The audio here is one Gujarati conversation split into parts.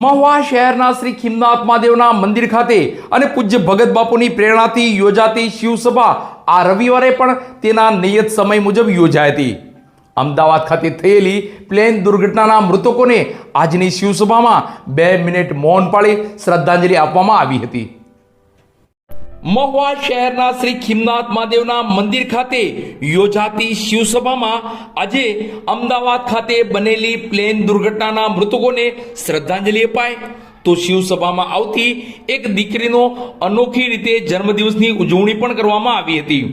મહુવા શહેરના શ્રી ખીમનાથ મહાદેવના મંદિર ખાતે અને પૂજ્ય ભગત બાપુની પ્રેરણાથી યોજાતી શિવસભા આ રવિવારે પણ તેના નિયત સમય મુજબ યોજાઈ હતી. અમદાવાદ ખાતે થયેલી પ્લેન દુર્ઘટનાના મૃતકોને આજની શિવસભામાં બે મિનિટ મૌન પાળી શ્રદ્ધાંજલિ આપવામાં આવી હતી. મહુવા શહેરના શ્રી ખીમનાથ મહાદેવના મંદિર ખાતે યોજાતી શિવસભામાં આજે અમદાવાદ ખાતે બનેલી પ્લેન દુર્ઘટનાના મૃતકોને શ્રદ્ધાંજલિ અપાય તો શિવસભામાં આવતી એક દીકરીનો અનોખી રીતે જન્મદિવસની ઉજવણી પણ કરવામાં આવી હતી.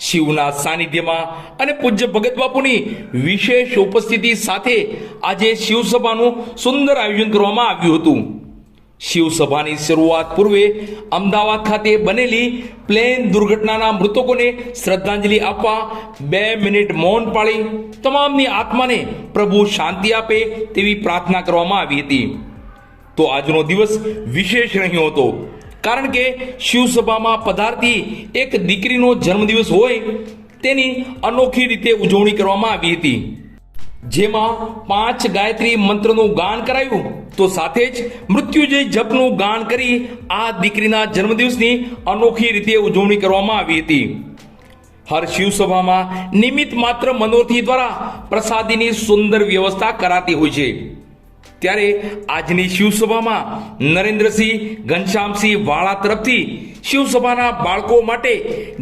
શિવના સાનિધ્યમાં અને પૂજ્ય ભગત બાપુની વિશેષ ઉપસ્થિતિ સાથે આજે શિવસભાનું સુંદર આયોજન કરવામાં આવ્યું હતું. શિવસભાની શરૂઆત પૂર્વે અમદાવાદ ખાતે બનેલી પ્લેન દુર્ઘટનાના મૃતકોને શ્રદ્ધાંજલિ આપવા બે મિનિટ મૌન પાળી તમામની આત્માને પ્રભુ શાંતિ આપે તેવી પ્રાર્થના કરવામાં આવી હતી. તો આજનો દિવસ વિશેષ રહ્યો હતો. કારણ કે શિવસભામાં પધારતી એક દીકરીનો જન્મદિવસ હોય તેની અનોખી રીતે ઉજવણી કરવામાં આવી હતી. જેમાં પાંચ ગાયત્રી મંત્રનું ગાન કરાયું, તો સાથે જ મૃત્યુજય જપનું ગાન કરી આ દીકરીના જન્મદિવસની અનોખી રીતે ઉજવણી કરવામાં આવી હતી. હર શિવસભામાં નિમિત્ત માત્ર મનોરથી દ્વારા પ્રસાદીની સુંદર વ્યવસ્થા કરાતી હોય છે. ત્યારે આજની શિવસભામાં નરેન્દ્રસિંહ, ઘનશ્યામસિંહ વાળા તરફથી શિવસભાના બાળકો માટે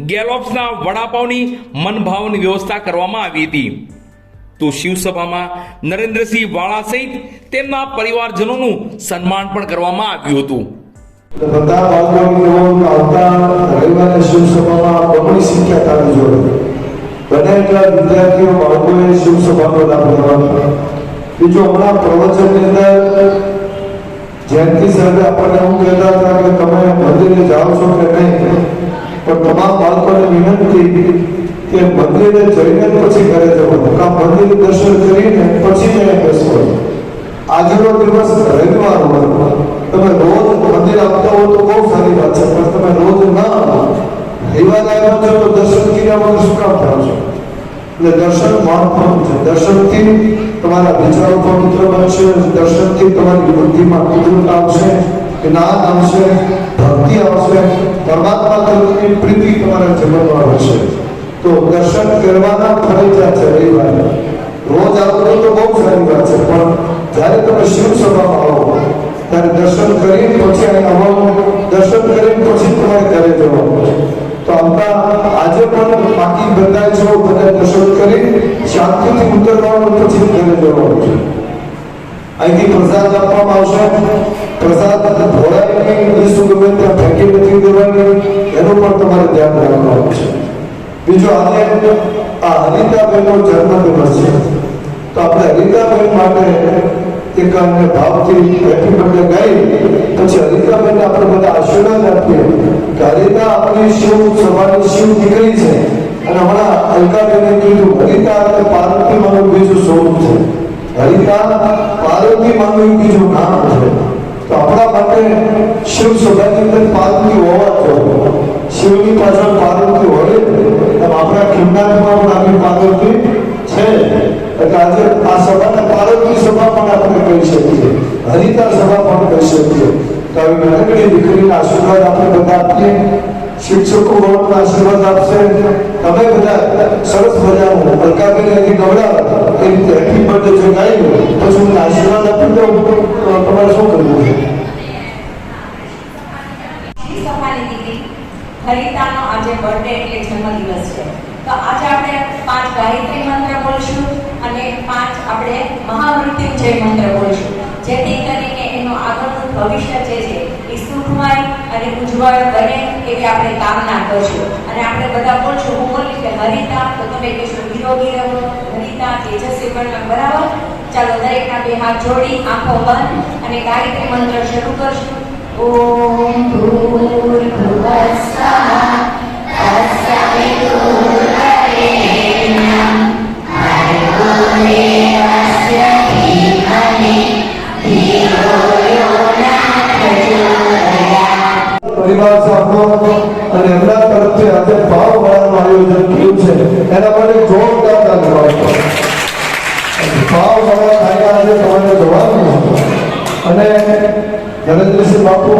ગેલોપ્સના વડાપાવની મનભાવની વ્યવસ્થા કરવામાં આવી હતી. તો શિવસભામાં નરેન્દ્રસિંહ વાળા સહિત તેમના પરિવારજનોનું સન્માન પણ કરવામાં આવ્યું હતું. તો બધા બાળકોની આવતા રવિવારે શિવસભામાં બમણી સંખ્યા થવી જોઈએ બને એટલા વિદ્યાર્થીઓ બાળકોએ શિવસભાનો લાભ લેવાનો અંદર જયંતિ સાહેબે આપણને એવું કહેતા હતા કે તમે મંદિરે જાઓ છો કે નહીં, પણ તમામ બાળકોને વિનંતી કે મંદિરે જઈને પછી ઘરે જવાનું. કાં મંદિર દર્શન કરીને પછી મેં બેસવાનું આજનો દિવસ રવિવાર હોય. તમે રોજ મંદિર આવતા હો તો બહુ સારી વાત છે, પણ તમે રોજ ના આવો. રવિવાર આવ્યો છો તો દર્શન કર્યા વગર શું કામ થાવ છો? એટલે દર્શન મહત્વનું છે. દર્શનથી તમારા વિચારો પવિત્ર બનશે દર્શનથી તમારી બુદ્ધિમાં કુદરત આવશે, જ્ઞાન આવશે, ભક્તિ આવશે, પરમાત્મા તરફની પ્રીતિ તમારા જીવનમાં આવશે તો દર્શન કરવાના ફરજિયાત છે રવિવારે રોજ આવતો તો બહુ સારી વાત છે, પણ જ્યારે તમે શિવ સભામાં આવો, ત્યારે દર્શન કરી પછી અહીં આવવાનું, દર્શન કરી પછી તમારે ઘરે જવાનું તો આપણા આજે પણ બાકી બધા છો, બધા દર્શન કરી શાંતિથી ઉતરવાનું પછી ઘરે જવાનું છે. અહીંથી પ્રસાદ આપવામાં આવશે. પ્રસાદ ઈસુ ગમે ત્યાં ફેંકી નથી દેવાની એનું પણ તમારે ધ્યાન રાખવાનું છે. બીજું આજે આ હરિતાબેનનો જન્મદિવસ છે. તો આપણે હરિતાબેન માટે એક અમને ભાવથી બર્થડે ગાઈ. પછી હરિતાબેનને આપણે બધા આશીર્વાદ આપીએ કે હરિતા આપણી શિવ સભાની શિવ દીકરી છે. અને હમણાં અલકાબેને કીધું, હરિતા અને પાર્વતી માનું બીજું સ્વરૂપ છે. હરિતા, પાર્વતી માનું બીજું નામ છે. તો આપણા માટે શિવ સભાની અંદર પાર્વતી હોવા જોઈએ. શિવની પાછળ પાર્વતી હોય એમ આપણા ખીમનાથમાં પણ આપણી પાર્વતી છે એટલે આજે આ સભાને પાર્વતી સભા પણ આપણે કહી શકીએ હરિતા સભા પણ કહી શકીએ તો આવી આપણે બધા આપીએ. એ રીતે હેપી અને પાંચ આપણે મહામૃત્યુંજય મંત્ર બોલશું. જેથી કરીને એનું આગળનું ભવિષ્ય જે છે સુખમય અને ઉજ્જવળ બને એવી આપણે કામના કરશું અને આપણે બધા બોલશું હું બોલી કે હરિતા, તો તમે કહેશો નિરોગી રહો, હરિતા, તેજસ્વી પણ બરાબર. ચાલો દરેકના બે હાથ જોડી, આંખો બંધ અને ગાયત્રી મંત્ર શરૂ કરશું. ઓમ ભૂર્ભુવસ્સહ ધન્યવાદ સાહેબનો અને એમના તરફથી આજે ભાવ વળાનું આયોજન થયું છે. એના માટે જોરદાર ધન્યવાદ. ભાવ વળા થાય આજે તમારે જવાનું અને નરેન્દ્રસિંહ બાપુ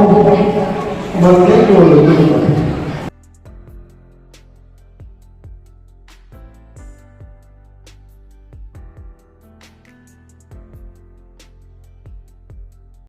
મંદિર બોલું.